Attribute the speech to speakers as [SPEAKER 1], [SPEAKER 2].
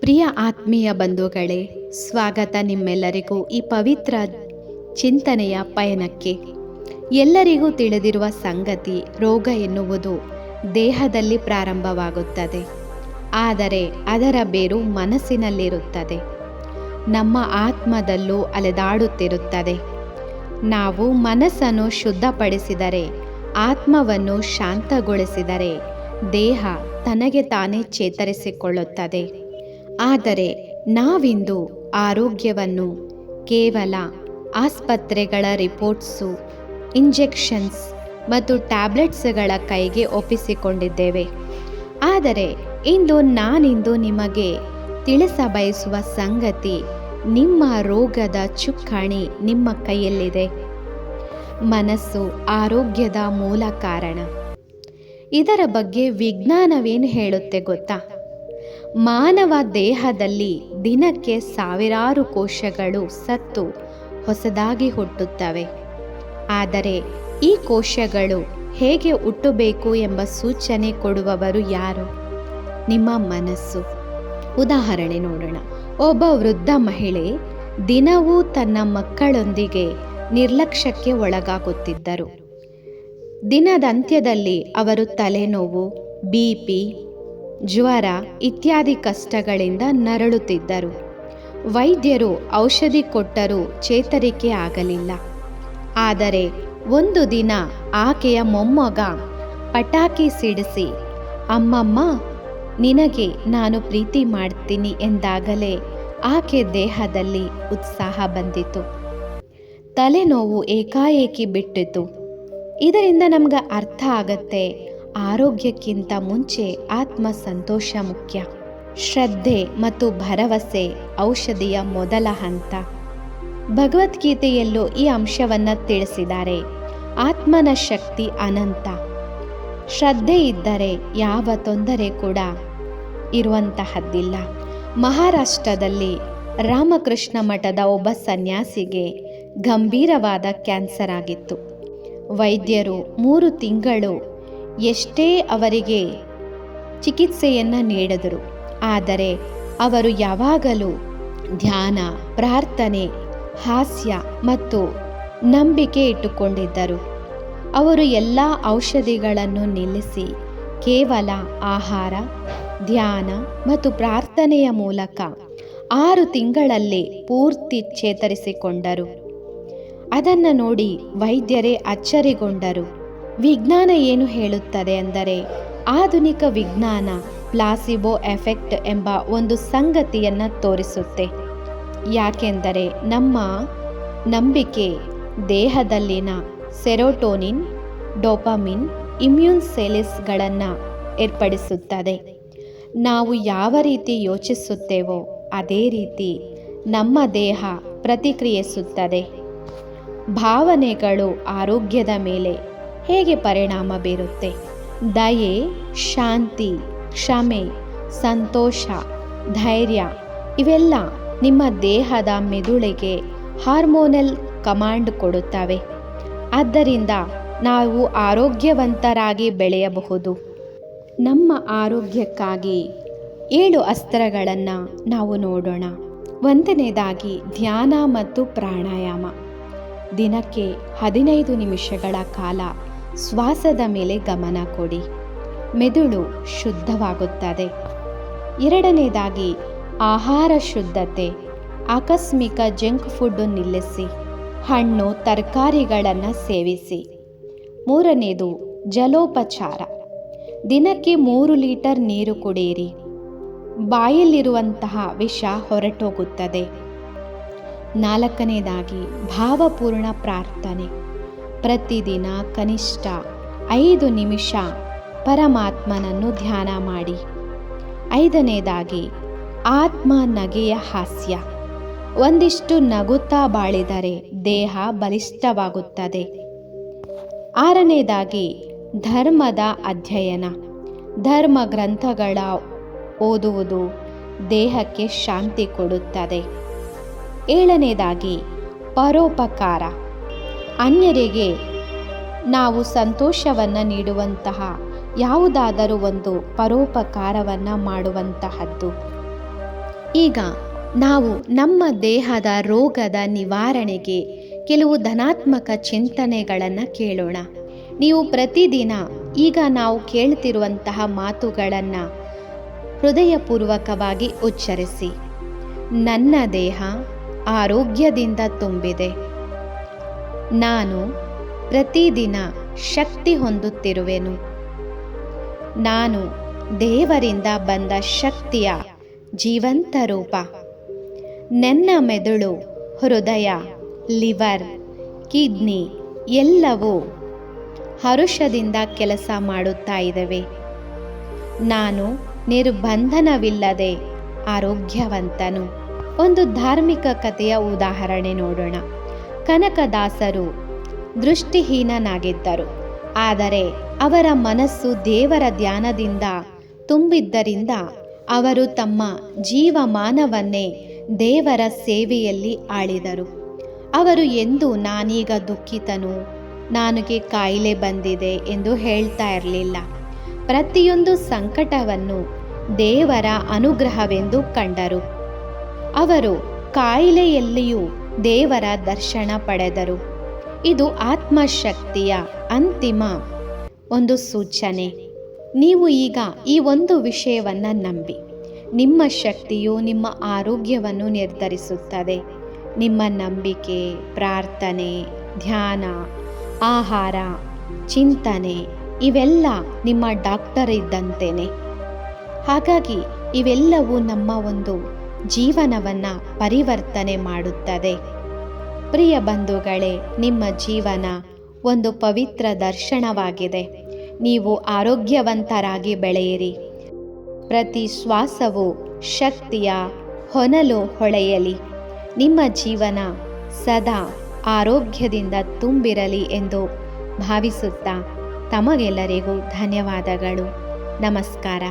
[SPEAKER 1] ಪ್ರಿಯ ಆತ್ಮೀಯ ಬಂಧುಗಳೇ, ಸ್ವಾಗತ ನಿಮ್ಮೆಲ್ಲರಿಗೂ ಈ ಪವಿತ್ರ ಚಿಂತನೆಯ ಪಯಣಕ್ಕೆ. ಎಲ್ಲರಿಗೂ ತಿಳಿದಿರುವ ಸಂಗತಿ, ರೋಗ ಎನ್ನುವುದು ದೇಹದಲ್ಲಿ ಪ್ರಾರಂಭವಾಗುತ್ತದೆ. ಆದರೆ ಅದರ ಬೇರು ಮನಸ್ಸಿನಲ್ಲಿರುತ್ತದೆ. ನಮ್ಮ ಆತ್ಮದಲ್ಲೂ ಅಲೆದಾಡುತ್ತಿರುತ್ತದೆ. ನಾವು ಮನಸ್ಸನ್ನು ಶುದ್ಧಪಡಿಸಿದರೆ, ಆತ್ಮವನ್ನು ಶಾಂತಗೊಳಿಸಿದರೆ ದೇಹ ತನಗೆ ತಾನೇ ಚೇತರಿಸಿಕೊಳ್ಳುತ್ತದೆ. ಆದರೆ ನಾವಿಂದು ಆರೋಗ್ಯವನ್ನು ಕೇವಲ ಆಸ್ಪತ್ರೆಗಳ ರಿಪೋರ್ಟ್ಸು, ಇಂಜೆಕ್ಷನ್ಸ್ ಮತ್ತು ಟ್ಯಾಬ್ಲೆಟ್ಸ್ಗಳ ಕೈಗೆ ಒಪ್ಪಿಸಿಕೊಂಡಿದ್ದೇವೆ. ಆದರೆ ಇಂದು ನಾನಿಂದು ನಿಮಗೆ ತಿಳಿಸ ಬಯಸುವ ಸಂಗತಿ ನಿಮ್ಮ ರೋಗದ ಚುಕ್ಕಾಣಿ ನಿಮ್ಮ ಕೈಯಲ್ಲಿದೆ. ಮನಸ್ಸು ಆರೋಗ್ಯದ ಮೂಲ ಕಾರಣ. ಇದರ ಬಗ್ಗೆ ವಿಜ್ಞಾನವೇನು ಹೇಳುತ್ತೆ ಗೊತ್ತಾ? ಮಾನವ ದೇಹದಲ್ಲಿ ದಿನಕ್ಕೆ ಸಾವಿರಾರು ಕೋಶಗಳು ಸತ್ತು ಹೊಸದಾಗಿ ಹುಟ್ಟುತ್ತವೆ. ಆದರೆ ಈ ಕೋಶಗಳು ಹೇಗೆ ಹುಟ್ಟಬೇಕು ಎಂಬ ಸೂಚನೆ ಕೊಡುವವರು ಯಾರು? ನಿಮ್ಮ ಮನಸ್ಸು. ಉದಾಹರಣೆ ನೋಡೋಣ. ಒಬ್ಬ ವೃದ್ಧ ಮಹಿಳೆ ದಿನವೂ ತನ್ನ ಮಕ್ಕಳೊಂದಿಗೆ ನಿರ್ಲಕ್ಷ್ಯಕ್ಕೆ ಒಳಗಾಗುತ್ತಿದ್ದರು. ದಿನದಂತ್ಯದಲ್ಲಿ ಅವರು ತಲೆನೋವು, ಬಿ ಪಿ ಜ್ವರ ಇತ್ಯಾದಿ ಕಷ್ಟಗಳಿಂದ ನರಳುತ್ತಿದ್ದರು. ವೈದ್ಯರು ಔಷಧಿ ಕೊಟ್ಟರೂ ಚೇತರಿಕೆ ಆಗಲಿಲ್ಲ. ಆದರೆ ಒಂದು ದಿನ ಆಕೆಯ ಮೊಮ್ಮಗ ಪಟಾಕಿ ಸಿಡಿಸಿ, ಅಮ್ಮಮ್ಮ, ನಿನಗೆ ನಾನು ಪ್ರೀತಿ ಮಾಡ್ತೀನಿ ಎಂದಾಗಲೇ ಆಕೆ ದೇಹದಲ್ಲಿ ಉತ್ಸಾಹ ಬಂದಿತು. ತಲೆನೋವು ಏಕಾಏಕಿ ಬಿಟ್ಟಿತು. ಇದರಿಂದ ನಮ್ಗೆ ಅರ್ಥ ಆಗತ್ತೆ ಆರೋಗ್ಯಕ್ಕಿಂತ ಮುಂಚೆ ಆತ್ಮ ಸಂತೋಷ ಮುಖ್ಯ. ಶ್ರದ್ಧೆ ಮತ್ತು ಭರವಸೆ ಔಷಧಿಯ ಮೊದಲ ಹಂತ. ಭಗವದ್ಗೀತೆಯಲ್ಲೂ ಈ ಅಂಶವನ್ನು ತಿಳಿಸಿದ್ದಾರೆ. ಆತ್ಮನ ಶಕ್ತಿ ಅನಂತ. ಶ್ರದ್ಧೆ ಇದ್ದರೆ ಯಾವ ತೊಂದರೆ ಕೂಡ ಇರುವಂತಹದ್ದಿಲ್ಲ. ಮಹಾರಾಷ್ಟ್ರದಲ್ಲಿ ರಾಮಕೃಷ್ಣ ಮಠದ ಒಬ್ಬ ಸನ್ಯಾಸಿಗೆ ಗಂಭೀರವಾದ ಕ್ಯಾನ್ಸರ್ ಆಗಿತ್ತು. ವೈದ್ಯರು ಮೂರು ತಿಂಗಳು ಎಷ್ಟೇ ಅವರಿಗೆ ಚಿಕಿತ್ಸೆಯನ್ನು ನೀಡಿದರು, ಆದರೆ ಅವರು ಯಾವಾಗಲೂ ಧ್ಯಾನ, ಪ್ರಾರ್ಥನೆ, ಹಾಸ್ಯ ಮತ್ತು ನಂಬಿಕೆ ಇಟ್ಟುಕೊಂಡಿದ್ದರು. ಅವರು ಎಲ್ಲ ಔಷಧಿಗಳನ್ನು ನಿಲ್ಲಿಸಿ ಕೇವಲ ಆಹಾರ, ಧ್ಯಾನ ಮತ್ತು ಪ್ರಾರ್ಥನೆಯ ಮೂಲಕ ಆರು ತಿಂಗಳಲ್ಲಿ ಪೂರ್ತಿ ಚೇತರಿಸಿಕೊಂಡರು. ಅದನ್ನು ನೋಡಿ ವೈದ್ಯರೇ ಅಚ್ಚರಿಗೊಂಡರು. ವಿಜ್ಞಾನ ಏನು ಹೇಳುತ್ತದೆ ಅಂದರೆ ಆಧುನಿಕ ವಿಜ್ಞಾನ ಪ್ಲಾಸಿಬೋ ಎಫೆಕ್ಟ್ ಎಂಬ ಒಂದು ಸಂಗತಿಯನ್ನು ತೋರಿಸುತ್ತೆ. ಯಾಕೆಂದರೆ ನಮ್ಮ ನಂಬಿಕೆ, ದೇಹದಲ್ಲಿನ ಸೆರೋಟೋನಿನ್, ಡೋಪಮಿನ್, ಇಮ್ಯೂನ್ ಸೆಲಿಸ್ಗಳನ್ನು ಏರ್ಪಡಿಸುತ್ತದೆ. ನಾವು ಯಾವ ರೀತಿ ಯೋಚಿಸುತ್ತೇವೋ ಅದೇ ರೀತಿ ನಮ್ಮ ದೇಹ ಪ್ರತಿಕ್ರಿಯಿಸುತ್ತದೆ. ಭಾವನೆಗಳು ಆರೋಗ್ಯದ ಮೇಲೆ ಹೇಗೆ ಪರಿಣಾಮ ಬೀರುತ್ತೆ? ದಯೆ, ಶಾಂತಿ, ಕ್ಷಮೆ, ಸಂತೋಷ, ಧೈರ್ಯ ಇವೆಲ್ಲ ನಿಮ್ಮ ದೇಹದ ಮೆದುಳಿಗೆ ಹಾರ್ಮೋನಲ್ ಕಮಾಂಡ್ ಕೊಡುತ್ತವೆ. ಆದ್ದರಿಂದ ನಾವು ಆರೋಗ್ಯವಂತರಾಗಿ ಬೆಳೆಯಬಹುದು. ನಮ್ಮ ಆರೋಗ್ಯಕ್ಕಾಗಿ ಏಳು ಅಸ್ತ್ರಗಳನ್ನು ನಾವು ನೋಡೋಣ. ಒಂದನೇದಾಗಿ ಧ್ಯಾನ ಮತ್ತು ಪ್ರಾಣಾಯಾಮ. ದಿನಕ್ಕೆ ಹದಿನೈದು ನಿಮಿಷಗಳ ಕಾಲ ಶ್ವಾಸದ ಮೇಲೆ ಗಮನ ಕೊಡಿ. ಮೆದುಳು ಶುದ್ಧವಾಗುತ್ತದೆ. ಎರಡನೇದಾಗಿ, ಆಹಾರ ಶುದ್ಧತೆ. ಆಕಸ್ಮಿಕ ಜಂಕ್ ಫುಡ್ ನಿಲ್ಲಿಸಿ. ಹಣ್ಣು, ತರಕಾರಿಗಳನ್ನು ಸೇವಿಸಿ. ಮೂರನೇದು, ಜಲೋಪಚಾರ. ದಿನಕ್ಕೆ ಮೂರು ಲೀಟರ್ ನೀರು ಕುಡಿಯಿರಿ ಬಾಯಲ್ಲಿರುವಂತಹ ವಿಷ ಹೊರಟೋಗುತ್ತದೆ. ನಾಲ್ಕನೇದಾಗಿ, ಭಾವಪೂರ್ಣ ಪ್ರಾರ್ಥನೆ. ಪ್ರತಿದಿನ ಕನಿಷ್ಠ ಐದು ನಿಮಿಷ ಪರಮಾತ್ಮನನ್ನು ಧ್ಯಾನ ಮಾಡಿ. ಐದನೇದಾಗಿ, ಆತ್ಮ ನಗೆಯ ಹಾಸ್ಯ. ಒಂದಿಷ್ಟು ನಗುತ್ತಾ ಬಾಳಿದರೆ ದೇಹ ಬಲಿಷ್ಠವಾಗುತ್ತದೆ. ಆರನೇದಾಗಿ, ಧರ್ಮದ ಅಧ್ಯಯನ. ಧರ್ಮ ಗ್ರಂಥಗಳ ಓದುವುದು ದೇಹಕ್ಕೆ ಶಾಂತಿ ಕೊಡುತ್ತದೆ. ಏಳನೇದಾಗಿ, ಪರೋಪಕಾರ. ಅನ್ಯರಿಗೆ ನಾವು ಸಂತೋಷವನ್ನು ಈಗ ನಾವು ನಮ್ಮ ದೇಹದ ರೋಗದ ನಿವಾರಣೆಗೆ ಕೆಲವು ಧನಾತ್ಮಕ ಚಿಂತನೆಗಳನ್ನು ಕೇಳೋಣ. ನೀವು ಪ್ರತಿದಿನ ಈಗ ನಾವು ಕೇಳ್ತಿರುವಂತಹ ಮಾತುಗಳನ್ನು ಹೃದಯಪೂರ್ವಕವಾಗಿ ಉಚ್ಚರಿಸಿ. ನನ್ನ ದೇಹ ಆರೋಗ್ಯದಿಂದ ತುಂಬಿದೆ. ನಾನು ಪ್ರತಿದಿನ ಶಕ್ತಿ ಹೊಂದುತ್ತಿರುವೆನು. ನಾನು ದೇವರಿಂದ ಬಂದ ಶಕ್ತಿಯ ಜೀವಂತ ರೂಪ. ನನ್ನ ಮೆದುಳು, ಹೃದಯ, ಲಿವರ್, ಕಿಡ್ನಿ ಎಲ್ಲವೂ ಹರುಷದಿಂದ ಕೆಲಸ ಮಾಡುತ್ತಾ ಇದ್ದಾವೆ. ನಾನು ನಿರ್ಬಂಧನವಿಲ್ಲದೆ ಆರೋಗ್ಯವಂತನು. ಒಂದು ಧಾರ್ಮಿಕ ಕಥೆಯ ಉದಾಹರಣೆ ನೋಡೋಣ. ಕನಕದಾಸರು ದೃಷ್ಟಿಹೀನನಾಗಿದ್ದರು. ಆದರೆ ಅವರ ಮನಸ್ಸು ದೇವರ ಧ್ಯಾನದಿಂದ ತುಂಬಿದ್ದರಿಂದ ಅವರು ತಮ್ಮ ಜೀವಮಾನವನ್ನೇ ದೇವರ ಸೇವೆಯಲ್ಲಿ ಆಳಿದರು. ಅವರು, ಎಂದು ನಾನೀಗ ದುಃಖಿತನು, ನನಗೆ ಕಾಯಿಲೆ ಬಂದಿದೆ ಎಂದು ಹೇಳ್ತಾ ಇರಲಿಲ್ಲ. ಪ್ರತಿಯೊಂದು ಸಂಕಟವನ್ನು ದೇವರ ಅನುಗ್ರಹವೆಂದು ಕಂಡರು. ಅವರು ಕಾಯಿಲೆಯಲ್ಲಿಯೂ ದೇವರ ದರ್ಶನ ಪಡೆದರು. ಇದು ಆತ್ಮಶಕ್ತಿಯ ಅಂತಿಮ ಒಂದು ಸೂಚನೆ. ನೀವು ಈಗ ಈ ಒಂದು ವಿಷಯವನ್ನು ನಂಬಿ. ನಿಮ್ಮ ಶಕ್ತಿಯು ನಿಮ್ಮ ಆರೋಗ್ಯವನ್ನು ನಿರ್ಧರಿಸುತ್ತದೆ. ನಿಮ್ಮ ನಂಬಿಕೆ, ಪ್ರಾರ್ಥನೆ, ಧ್ಯಾನ, ಆಹಾರ, ಚಿಂತನೆ ಇವೆಲ್ಲ ನಿಮ್ಮ ಡಾಕ್ಟರ್ ಇದ್ದಂತೆಯೇ ಹಾಗಾಗಿ ಇವೆಲ್ಲವೂ ನಮ್ಮ ಒಂದು ಜೀವನವನ್ನು ಪರಿವರ್ತನೆ ಮಾಡುತ್ತದೆ. ಪ್ರಿಯ ಬಂಧುಗಳೇ, ನಿಮ್ಮ ಜೀವನ ಒಂದು ಪವಿತ್ರ ದರ್ಶನವಾಗಿದೆ. ನೀವು ಆರೋಗ್ಯವಂತರಾಗಿ ಬೆಳೆಯಿರಿ. ಪ್ರತಿ ಶ್ವಾಸವು ಶಕ್ತಿಯ ಹೊನಲು ಹೊಳೆಯಲಿ. ನಿಮ್ಮ ಜೀವನ ಸದಾ ಆರೋಗ್ಯದಿಂದ ತುಂಬಿರಲಿ ಎಂದು ಭಾವಿಸುತ್ತಾ ತಮಗೆಲ್ಲರಿಗೂ ಧನ್ಯವಾದಗಳು. ನಮಸ್ಕಾರ.